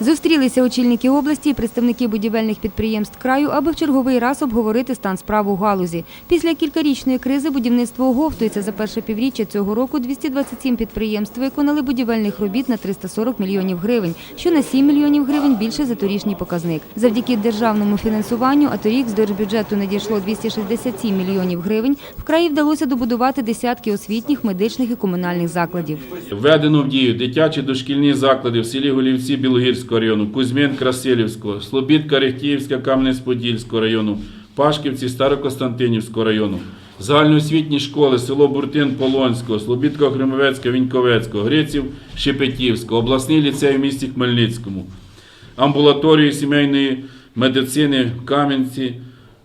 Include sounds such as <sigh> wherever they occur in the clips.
Зустрілися очільники області і представники будівельних підприємств краю, аби в черговий раз обговорити стан справ у галузі. Після кількарічної кризи будівництво оговтується. За перше півріччя цього року 227 підприємств виконали будівельних робіт на 340 мільйонів гривень, що на 7 мільйонів гривень більше за торішній показник. Завдяки державному фінансуванню, а торік з держбюджету надійшло 267 мільйонів гривень, в краї вдалося добудувати десятки освітніх, медичних і комунальних закладів. Введено в дію дитячі дошкільні заклади в селі Голівці Білогірського району, Кузьмин Красилівського, Слобідка Рехтіївська Кам'янець-Подільського району, Пашківці Старокостянтинівського району, загальноосвітні школи село Буртин Полонського, Слобідка Гримовецька Віньковецького, Гриців Шепетівського, обласний ліцей в місті Хмельницькому, амбулаторії сімейної медицини в Кам'янці.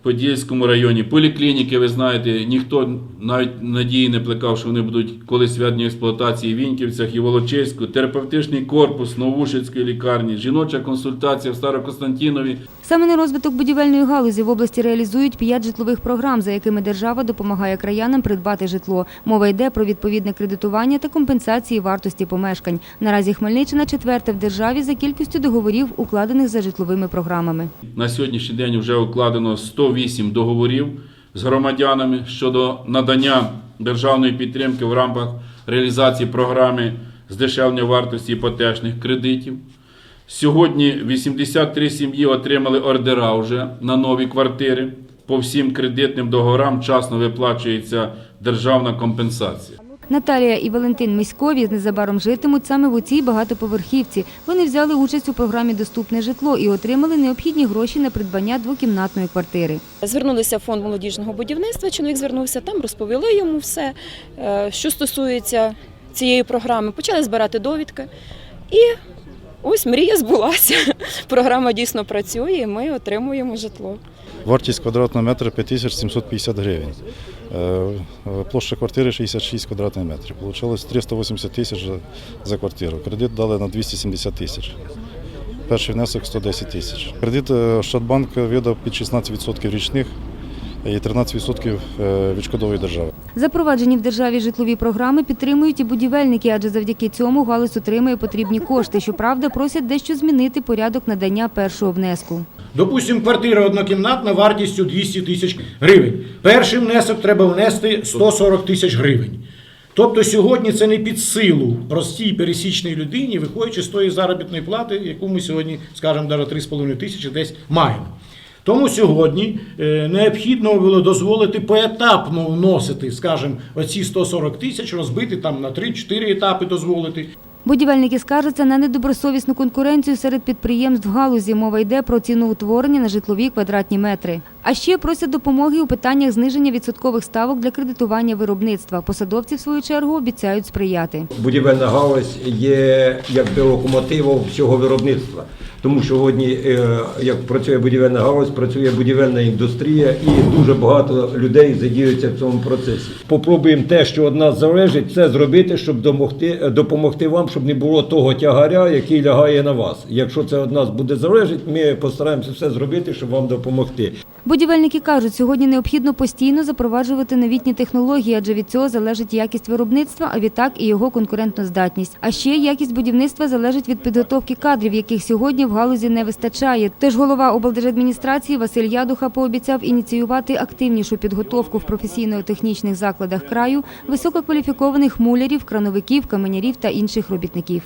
Подільському районі, поліклініки, ви знаєте, ніхто навіть надії не плекав, що вони будуть колись введені в експлуатації в Віньківцях і Волочиську, терапевтичний корпус Новушицької лікарні, жіноча консультація в Старокостянтінові. Саме на розвиток будівельної галузі в області реалізують п'ять житлових програм, за якими держава допомагає краянам придбати житло. Мова йде про відповідне кредитування та компенсації вартості помешкань. Наразі Хмельниччина четверта в державі за кількістю договорів, укладених за житловими програмами. На сьогоднішній день вже укладено 108 договорів з громадянами щодо надання державної підтримки в рамках реалізації програми здешевлення вартості іпотечних кредитів. Сьогодні 83 сім'ї отримали ордера вже на нові квартири. По всім кредитним договорам вчасно виплачується державна компенсація. Наталія і Валентин Міськові незабаром житимуть саме в цій багатоповерхівці. Вони взяли участь у програмі Доступне житло і отримали необхідні гроші на придбання двокімнатної квартири. Звернулися в фонд молодіжного будівництва. Чоловік звернувся там, розповіли йому все, е, що стосується цієї програми. Почали збирати довідки. І ось мрія збулася. <laughs> Програма дійсно працює, і ми отримуємо житло. Вартість квадратного метра 5750 гривень. Е, е, Площа квартири 66 квадратних метрів. Получилось 380 тисяч за- квартиру. Кредит дали на 270 тисяч. Перший внесок 110 тисяч. Кредит е, Ощадбанк видав під 16% річних і 13% е, відшкодовує держава. Запроваджені в державі житлові програми підтримують і будівельники, адже завдяки цьому галузь отримує потрібні кошти. Щоправда, просять дещо змінити порядок надання першого внеску. Допустимо, квартира однокімнатна вартістю 200 тисяч гривень. Перший внесок треба внести 140 тисяч гривень. Тобто сьогодні це не під силу простій пересічній людині, виходячи з тої заробітної плати, яку ми сьогодні, скажімо, навіть 3,5 тисячі десь маємо. Тому сьогодні е, необхідно було дозволити поетапно вносити, скажімо, оці 140 тисяч, розбити там на 3-4 етапи дозволити. Будівельники скаржаться на недобросовісну конкуренцію серед підприємств галузі. Мова йде про ціноутворення на житлові квадратні метри. А ще просять допомоги у питаннях зниження відсоткових ставок для кредитування виробництва. Посадовці, в свою чергу, обіцяють сприяти. будівельна галузь є якби локомотивом всього виробництва. Тому сьогодні, е, як працює будівельна галузь, працює будівельна індустрія і дуже багато людей задіються в цьому процесі. Попробуємо те, що від нас залежить, це зробити, щоб домогти, допомогти вам, щоб не було того тягаря, який лягає на вас. Якщо це від нас буде залежить, ми постараємося все зробити, щоб вам допомогти. Будівельники кажуть, сьогодні необхідно постійно запроваджувати новітні технології, адже від цього залежить якість виробництва, а відтак і його конкурентноздатність. А ще якість будівництва залежить від підготовки кадрів, яких сьогодні в галузі не вистачає. Тож голова облдержадміністрації Василь Ядуха пообіцяв ініціювати активнішу підготовку в професійно-технічних закладах краю висококваліфікованих мулярів, крановиків, каменярів та інших робітників.